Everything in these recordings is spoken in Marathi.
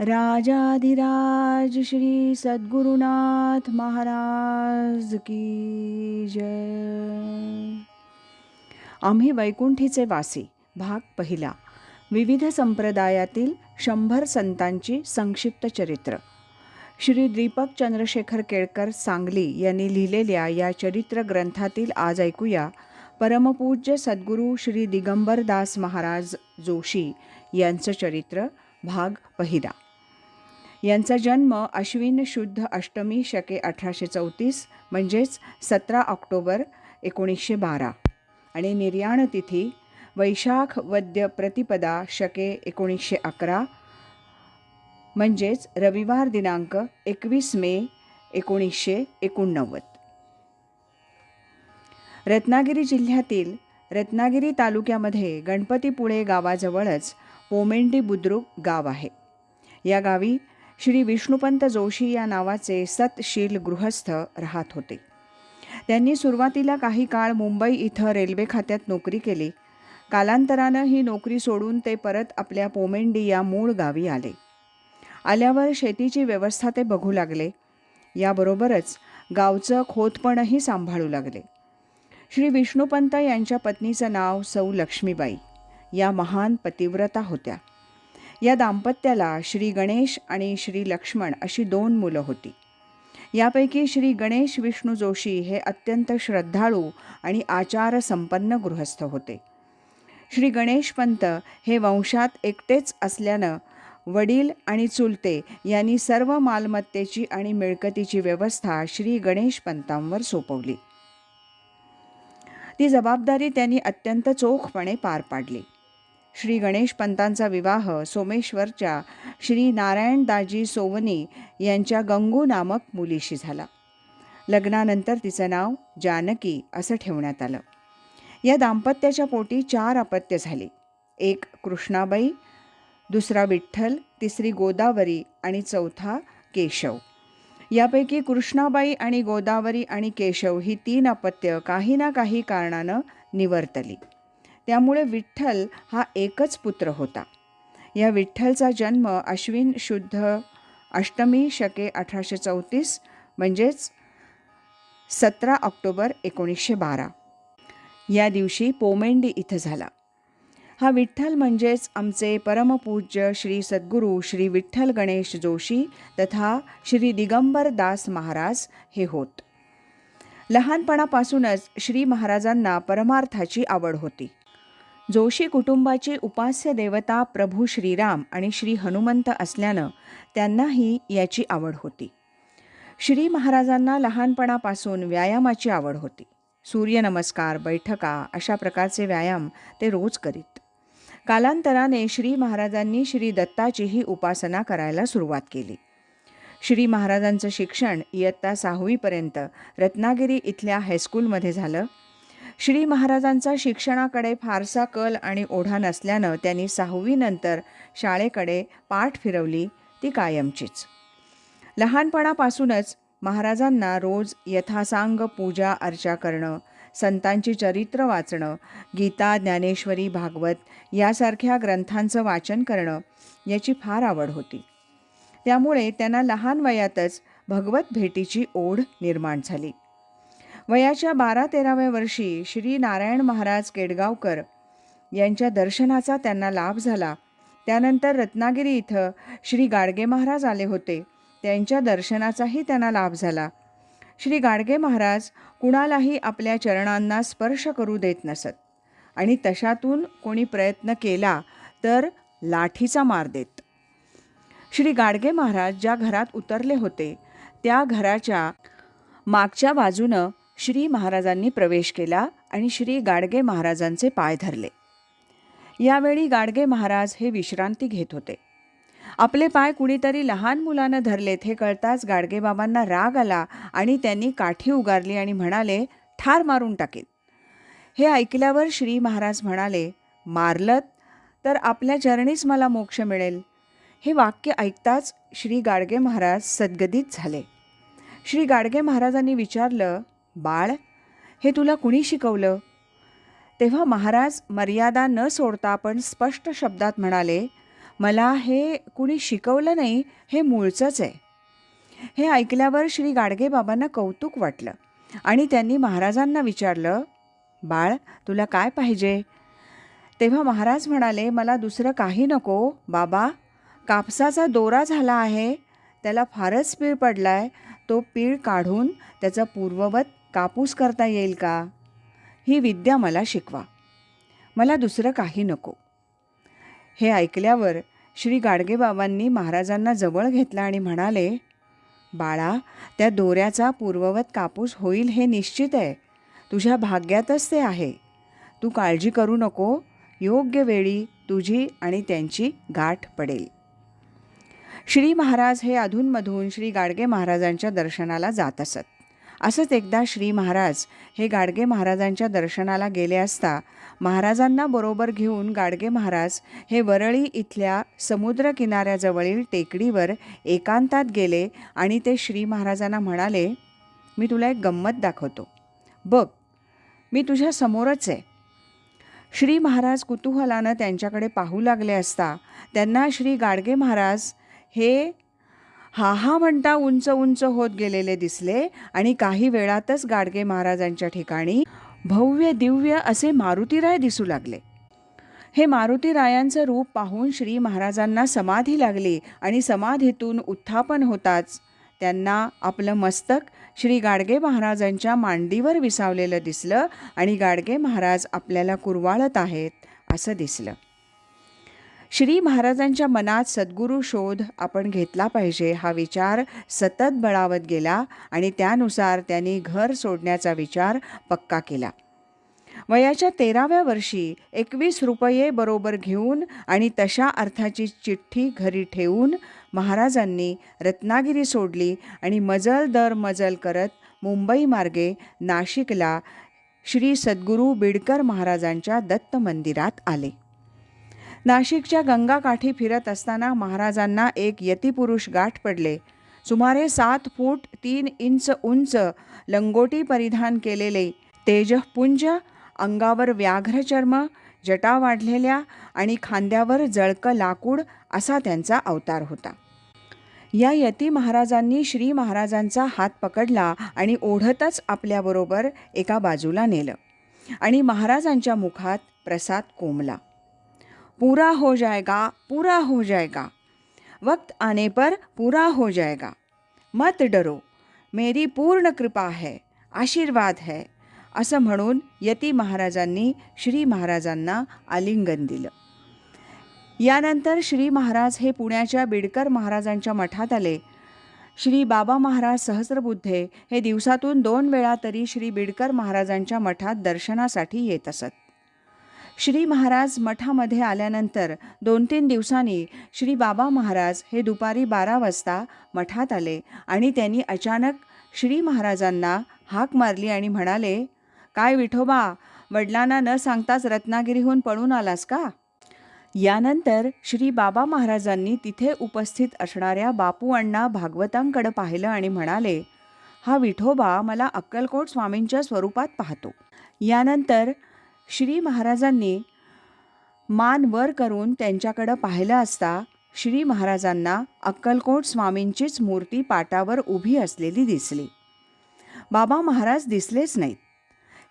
राजाधिराज श्री सद्गुरुनाथ महाराज की जय. आम्ही वैकुंठीचे वासी भाग पहिला. विविध संप्रदायातील शंभर संतांची संक्षिप्त चरित्र. श्री दीपक चंद्रशेखर केळकर सांगली यांनी लिहिलेल्या या चरित्र ग्रंथातील आज ऐकूया परमपूज्य सद्गुरू श्री दिगंबरदास महाराज जोशी यांचं चरित्र भाग पहिला. यांचा जन्म अश्विन शुद्ध अष्टमी शके अठराशे चौतीस म्हणजेच सतरा ऑक्टोबर एकोणीसशे बारा. आणि निर्याण तिथी वैशाख वद्य प्रतिपदा शके एकोणीसशे अकरा म्हणजेच रविवार दिनांक एकवीस मे एकोणीसशे एकोणनव्वद. रत्नागिरी जिल्ह्यातील रत्नागिरी तालुक्यामध्ये गणपतीपुळे गावाजवळच पोमेंडी बुद्रुक गाव आहे. या गावी श्री विष्णुपंत जोशी या नावाचे सतशील गृहस्थ राहत होते. त्यांनी सुरुवातीला काही काळ मुंबई इथं रेल्वे खात्यात नोकरी केली. कालांतरानं ही नोकरी सोडून ते परत आपल्या पोमेंडी या मूळ गावी आले. आल्यावर शेतीची व्यवस्था ते बघू लागले. याबरोबरच गावचं खोतपणही सांभाळू लागले. श्री विष्णुपंत यांच्या पत्नीचं नाव सौ लक्ष्मीबाई या महान पतिव्रता होत्या. या दाम्पत्याला श्री गणेश आणि श्री लक्ष्मण अशी दोन मुलं होती. यापैकी श्री गणेश विष्णू जोशी हे अत्यंत श्रद्धाळू आणि आचारसंपन्न गृहस्थ होते. श्री गणेश पंत हे वंशात एकटेच असल्यानं वडील आणि चुलते यांनी सर्व मालमत्तेची आणि मिळकतीची व्यवस्था श्री गणेश पंतांवर सोपवली. ती जबाबदारी त्यांनी अत्यंत चोखपणे पार पाडली. श्री गणेश पंतांचा विवाह सोमेश्वरच्या श्री नारायणदाजी सोवनी यांच्या गंगू नामक मुलीशी झाला. लग्नानंतर तिचं नाव जानकी असं ठेवण्यात आलं. या दाम्पत्याच्या पोटी चार अपत्य झाली. एक कृष्णाबाई दुसरा विठ्ठल तिसरी गोदावरी आणि चौथा केशव. यापैकी कृष्णाबाई आणि गोदावरी आणि केशव ही तीन अपत्य काही ना काही कारणानं निवर्तली. त्यामुळे विठ्ठल हा एकच पुत्र होता. या विठ्ठलचा जन्म अश्विन शुद्ध अष्टमी शके अठराशे चौतीस म्हणजेच सतरा ऑक्टोबर एकोणीसशे बारा. या दिवशी पोमेंडी इथं झाला. हा विठ्ठल म्हणजेच आमचे परमपूज्य श्री सद्गुरू श्री विठ्ठल गणेश जोशी तथा श्री दिगंबर दास महाराज हे होत. लहानपणापासूनच श्री महाराजांना परमार्थाची आवड होती. जोशी कुटुंबाची उपास्य देवता प्रभू श्रीराम आणि श्री हनुमंत असल्यानं त्यांनाही याची आवड होती. श्री महाराजांना लहानपणापासून व्यायामाची आवड होती. सूर्यनमस्कार बैठका अशा प्रकारचे व्यायाम ते रोज करीत. कालांतराने श्री महाराजांनी श्री दत्ताचीही उपासना करायला सुरुवात केली. श्री महाराजांचं शिक्षण इयत्ता सहावीपर्यंत रत्नागिरी इथल्या हायस्कूलमध्ये झालं. श्री महाराजांचा शिक्षणाकडे फारसा कल आणि ओढा नसल्यानं त्यांनी सहावीनंतर शाळेकडे पाठ फिरवली ती कायमचीच. लहानपणापासूनच महाराजांना रोज यथासांग पूजा अर्चा करणं संतांची चरित्र वाचणं गीता ज्ञानेश्वरी भागवत यासारख्या ग्रंथांचं वाचन करणं याची फार आवड होती. त्यामुळे त्यांना लहान वयातच भगवत भेटीची ओढ निर्माण झाली. वयाच्या बारा तेराव्या वर्षी श्री नारायण महाराज केडगावकर यांच्या दर्शनाचा त्यांना लाभ झाला. त्यानंतर रत्नागिरी इथं श्री गाडगे महाराज आले होते. त्यांच्या दर्शनाचाही त्यांना लाभ झाला. श्री गाडगे महाराज कुणालाही आपल्या चरणांना स्पर्श करू देत नसत आणि तशातून कोणी प्रयत्न केला तर लाठीचा मार देत. श्री गाडगे महाराज ज्या घरात उतरले होते त्या घराच्या मागच्या बाजूनं श्री महाराजांनी प्रवेश केला आणि श्री गाडगे महाराजांचे पाय धरले. यावेळी गाडगे महाराज हे विश्रांती घेत होते. आपले पाय कुणीतरी लहान मुलानं धरलेत हे कळताच गाडगेबाबांना राग आला आणि त्यांनी काठी उगारली आणि म्हणाले ठार मारून टाकेल हे ऐकल्यावर श्री महाराज म्हणाले मारलत? तर आपल्या चरणीच मला मोक्ष मिळेल. हे वाक्य ऐकताच श्री गाडगे महाराज सद्गदित झाले. श्री गाडगे महाराजांनी विचारलं बाळ हे तुला कुणी शिकवलं? तेव्हा महाराज मर्यादा न सोडता पण स्पष्ट शब्दात म्हणाले मला हे कुणी शिकवलं नाही हे मूळचंच आहे. हे ऐकल्यावर श्री गाडगेबाबांना कौतुक वाटलं आणि त्यांनी महाराजांना विचारलं बाळ तुला काय पाहिजे? तेव्हा महाराज म्हणाले मला दुसरं काही नको बाबा कापसाचा दोरा झाला आहे त्याला फारच पीळ पडला आहे तो पीळ काढून त्याचं पूर्ववत कापूस करता येईल का? ही विद्या मला शिकवा. मला दुसरं काही नको. हे ऐकल्यावर श्री गाडगेबाबांनी महाराजांना जवळ घेतला आणि म्हणाले बाळा त्या दोऱ्याचा पूर्ववत कापूस होईल हे निश्चित आहे. तुझ्या भाग्यातच ते आहे. तू काळजी करू नको. योग्य वेळी तुझी आणि त्यांची गाठ पडेल. श्री महाराज हे अधूनमधून श्री गाडगे महाराजांच्या दर्शनाला जात असत. असंच एकदा श्री महाराज हे गाडगे महाराजांच्या दर्शनाला गेले असता महाराजांना बरोबर घेऊन गाडगे महाराज हे वरळी इथल्या समुद्रकिनाऱ्याजवळील टेकडीवर एकांतात गेले आणि ते श्री महाराजांना म्हणाले मी तुला एक गंमत दाखवतो. बघ मी तुझ्या समोरच आहे. श्री महाराज कुतूहलानं त्यांच्याकडे पाहू लागले असता त्यांना श्री गाडगे महाराज हे हा हा म्हणता उंच उंच होत गेलेले दिसले आणि काही वेळातच गाडगे महाराजांच्या ठिकाणी भव्य दिव्य असे मारुतीराय दिसू लागले. हे मारुतीरायांचं रूप पाहून श्री महाराजांना समाधी लागली आणि समाधीतून उत्थापन होताच त्यांना आपलं मस्तक श्री गाडगे महाराजांच्या मांडीवर विसावलेलं दिसलं आणि गाडगे महाराज आपल्याला कुरवाळत आहेत असं दिसलं. श्री महाराजांच्या मनात सद्गुरू शोध आपण घेतला पाहिजे हा विचार सतत बळावत गेला आणि त्यानुसार त्यांनी घर सोडण्याचा विचार पक्का केला. वयाच्या तेराव्या वर्षी एकवीस रुपये बरोबर घेऊन आणि तशा अर्थाची चिठ्ठी घरी ठेवून महाराजांनी रत्नागिरी सोडली आणि मजल दर मजल करत मुंबई मार्गे नाशिकला श्री सद्गुरू बिडकर महाराजांच्या दत्त मंदिरात आले. नाशिकच्या गंगाकाठी फिरत असताना महाराजांना एक यतिपुरुष गाठ पडले. सुमारे सात फूट तीन इंच उंच लंगोटी परिधान केलेले तेजपुंज अंगावर व्याघ्रचर्म जटा वाढलेल्या आणि खांद्यावर जळकं लाकूड असा त्यांचा अवतार होता. या यती महाराजांनी श्री महाराजांचा हात पकडला आणि ओढतच आपल्याबरोबर एका बाजूला नेलं आणि महाराजांच्या मुखात प्रसाद कोंबला. पूरा हो जाएगा पूरा हो जाएगा। वक्त आने पर पूरा हो जाएगा। मत डरो। मेरी पूर्ण कृपा है आशीर्वाद है। असं म्हणून यती महाराजांनी श्री महाराजांना आलिंगन दिलं. यानंतर श्री महाराज हे पुण्याच्या बिडकर महाराजांच्या मठात आले. श्री बाबा महाराज सहस्रबुद्धे हे दिवसातून दोन वेळा तरी श्री बिडकर महाराजांच्या मठात दर्शनासाठी येत असत. श्री महाराज मठामध्ये आल्यानंतर दोन तीन दिवसांनी श्री बाबा महाराज हे दुपारी बारा वाजता मठात आले आणि त्यांनी अचानक श्री महाराजांना हाक मारली आणि म्हणाले काय विठोबा वडिलांना न सांगताच रत्नागिरीहून पळून आलास का? यानंतर श्री बाबा महाराजांनी तिथे उपस्थित असणाऱ्या बापू अण्णा भागवतांकडे पाहिलं आणि म्हणाले हा विठोबा मला अक्कलकोट स्वामींच्या स्वरूपात पाहतो. यानंतर श्री महाराजांनी मान वर करून त्यांच्याकडं पाहिलं असता श्री महाराजांना अक्कलकोट स्वामींचीच मूर्ती पाटावर उभी असलेली दिसली. बाबा महाराज दिसलेच नाहीत.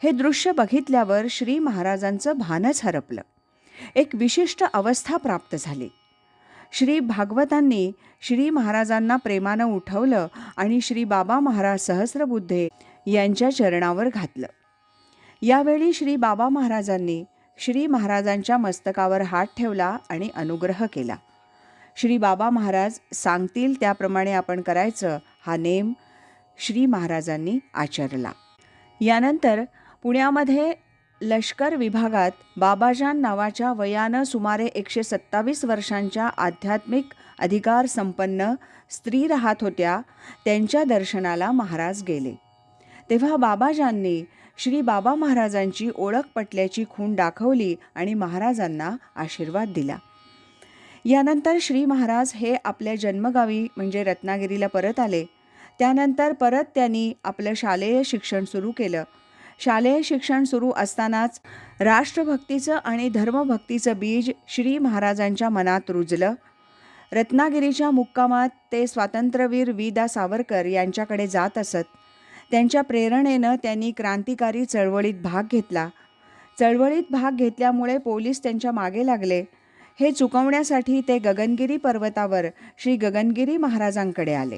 हे दृश्य बघितल्यावर श्री महाराजांचं भानच हरपलं. एक विशिष्ट अवस्था प्राप्त झाली. श्री भागवतांनी श्री महाराजांना प्रेमानं उठवलं आणि श्री बाबा महाराज सहस्रबुद्धे यांच्या चरणावर घातलं. यावेळी श्री बाबा महाराजांनी श्री महाराजांच्या मस्तकावर हात ठेवला आणि अनुग्रह केला. श्री बाबा महाराज सांगतील त्याप्रमाणे आपण करायचं हा नेम श्री महाराजांनी आचरला. यानंतर पुण्यामध्ये लष्कर विभागात बाबाजान नावाच्या वयानं सुमारे एकशे सत्तावीस वर्षांच्या आध्यात्मिक अधिकार संपन्न स्त्री राहत होत्या त्यांच्या दर्शनाला महाराज गेले. तेव्हा बाबाजांनी श्री बाबा महाराजांची ओळख पटल्याची खूण दाखवली आणि महाराजांना आशीर्वाद दिला. यानंतर श्री महाराज हे आपल्या जन्मगावी म्हणजे रत्नागिरीला परत आले. त्यानंतर परत त्यांनी आपलं शालेय शिक्षण सुरू केलं. शालेय शिक्षण सुरू असतानाच राष्ट्रभक्तीचं आणि धर्मभक्तीचं बीज श्री महाराजांच्या मनात रुजलं. रत्नागिरीच्या मुक्कामात ते स्वातंत्र्यवीर वी दा सावरकर यांच्याकडे जात असत. त्यांच्या प्रेरणेनं त्यांनी क्रांतिकारी चळवळीत भाग घेतला. चळवळीत भाग घेतल्यामुळे पोलीस त्यांच्या मागे लागले. हे चुकवण्यासाठी ते गगनगिरी पर्वतावर श्री गगनगिरी महाराजांकडे आले.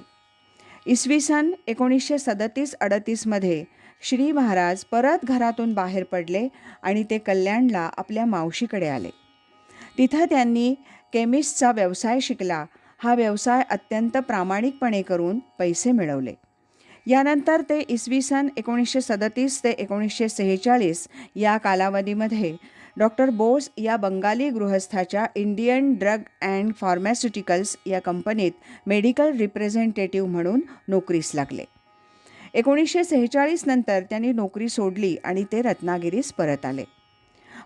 इसवी सन एकोणीसशे सदतीस अडतीसमध्ये श्री महाराज परत घरातून बाहेर पडले आणि ते कल्याणला आपल्या मावशीकडे आले. तिथं त्यांनी केमिस्टचा व्यवसाय शिकला. हा व्यवसाय अत्यंत प्रामाणिकपणे करून पैसे मिळवले. यानंतर ते इसवी सन एकोणीसशे सदतीस ते एकोणीसशे सेहेचाळीस या कालावधीमध्ये डॉक्टर बोस या बंगाली गृहस्थाच्या इंडियन ड्रग अँड फार्मास्युटिकल्स या कंपनीत मेडिकल रिप्रेझेंटेटिव्ह म्हणून नोकरीस लागले. एकोणीसशे सेहेचाळीस नंतर त्यांनी नोकरी सोडली आणि ते रत्नागिरीस परत आले.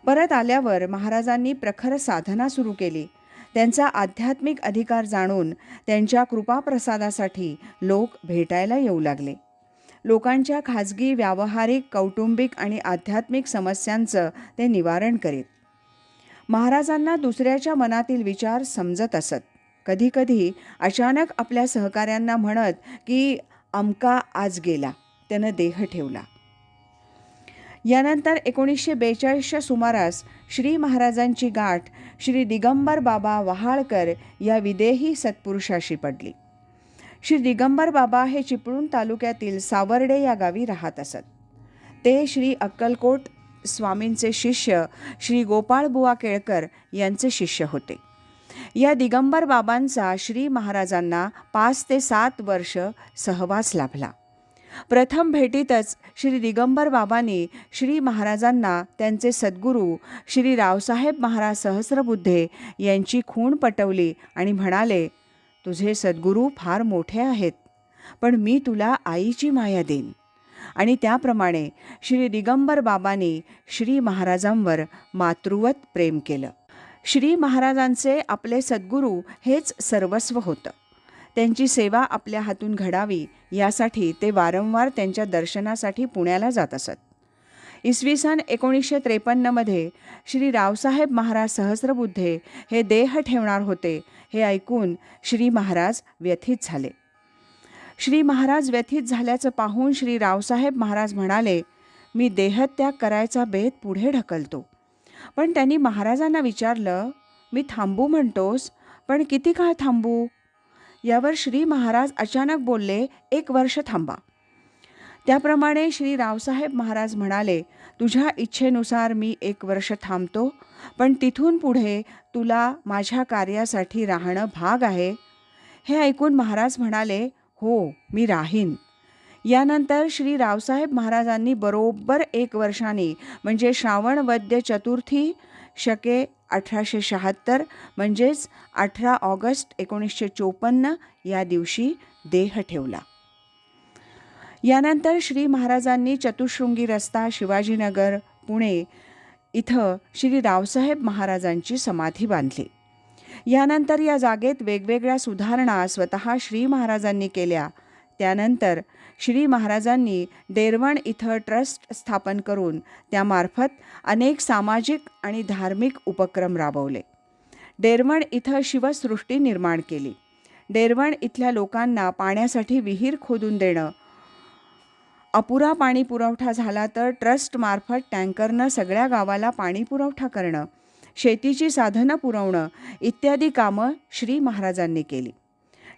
परत आल्यावर महाराजांनी प्रखर साधना सुरू केली. त्यांचा आध्यात्मिक अधिकार जाणून त्यांच्या कृपाप्रसादासाठी लोक भेटायला येऊ लागले. लोकांच्या खाजगी व्यावहारिक कौटुंबिक आणि आध्यात्मिक समस्यांचं ते निवारण करीत. महाराजांना दुसऱ्याच्या मनातील विचार समजत असत. कधीकधी अचानक आपल्या सहकाऱ्यांना म्हणत की अमका आज गेला. त्यानं देह ठेवला. यानंतर एकोणीसशे बेचाळीसच्या सुमारास श्री महाराजांची गाठ श्री दिगंबर बाबा वहाळकर या विदेही सत्पुरुषाशी पडली. श्री दिगंबर बाबा हे चिपळूण तालुक्यातील सावर्डे या गावी राहत असत. ते श्री अक्कलकोट स्वामींचे शिष्य श्री गोपाळबुवा केळकर यांचे शिष्य होते. या दिगंबर बाबांचा श्री महाराजांना पाच ते सात वर्ष सहवास लाभला. प्रथम भेटीतच श्री दिगंबर बाबांनी श्री महाराजांना त्यांचे सद्गुरू श्री रावसाहेब महाराज सहस्रबुद्धे यांची खूण पटवली आणि म्हणाले तुझे सद्गुरू फार मोठे आहेत पण मी तुला आईची माया देईन. आणि त्याप्रमाणे श्री दिगंबर बाबांनी श्री महाराजांवर मातृवत प्रेम केलं. श्री महाराजांचे आपले सद्गुरू हेच सर्वस्व होतं. त्यांची सेवा आपल्या हातून घडावी यासाठी ते वारंवार त्यांच्या दर्शनासाठी पुण्याला जात असत. इसवी सन एकोणीसशे त्रेपन्नमध्ये श्री रावसाहेब महाराज सहस्रबुद्धे हे देह ठेवणार होते हे ऐकून श्री महाराज व्यथित झाले. श्री महाराज व्यथित झाल्याचं पाहून श्री रावसाहेब महाराज म्हणाले मी देहत्याग करायचा बेत पुढे ढकलतो. पण त्यांनी महाराजांना विचारलं मी थांबू म्हणतोस पण किती काळ थांबू? यावर श्री महाराज अचानक बोलले एक वर्ष थांबा. त्याप्रमाणे श्री रावसाहेब महाराज म्हणाले तुझ्या इच्छेनुसार मी एक वर्ष थांबतो पण तिथून पुढे तुला माझ्या कार्यासाठी राहणं भाग आहे. हे ऐकून महाराज म्हणाले हो मी राहीन. यानंतर श्री रावसाहेब महाराजांनी बरोबर एक वर्षाने म्हणजे श्रावण वद्य चतुर्थी शके अठराशे शहात्तर म्हणजेच अठरा ऑगस्ट एकोणीसशे चोपन्न या दिवशी देह ठेवला. यानंतर श्री महाराजांनी चतुशृंगी रस्ता शिवाजीनगर पुणे इथं श्री रावसाहेब महाराजांची समाधी बांधली. यानंतर या जागेत वेगवेगळ्या सुधारणा स्वतः श्री महाराजांनी केल्या. त्यानंतर श्री महाराजांनी डेरवण इथं ट्रस्ट स्थापन करून त्यामार्फत अनेक सामाजिक आणि धार्मिक उपक्रम राबवले. डेरवण इथं शिवसृष्टी निर्माण केली. डेरवण इथल्या लोकांना पाण्यासाठी विहीर खोदून देणं अपुरा पाणी पुरवठा झाला तर ट्रस्टमार्फत टँकरनं सगळ्या गावाला पाणी पुरवठा करणं शेतीची साधनं पुरवणं इत्यादी कामं श्री महाराजांनी केली.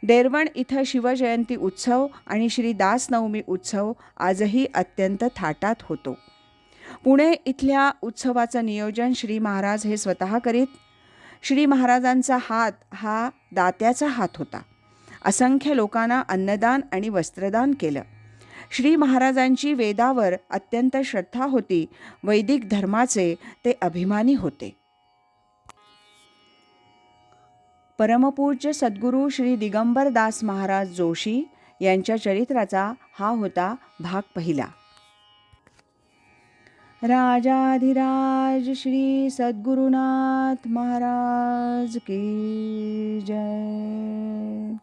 डेरवण इथं शिवजयंती उत्सव आणि श्री दासनवमी उत्सव आजही अत्यंत थाटात होतो. पुणे इथल्या उत्सवाचं नियोजन श्री महाराज हे स्वतः करीत श्री महाराजांचा हात हा दात्याचा हात होता. असंख्य लोकांना अन्नदान आणि वस्त्रदान केलं. श्री महाराजांची वेदावर अत्यंत श्रद्धा होती वैदिक धर्माचे ते अभिमानी होते. परमपूज्य सद्गुरू श्री दिगंबरदास महाराज जोशी यांच्या चरित्राचा हा होता भाग पहिला. राजाधिराज श्री सद्गुरुनाथ महाराज की जय.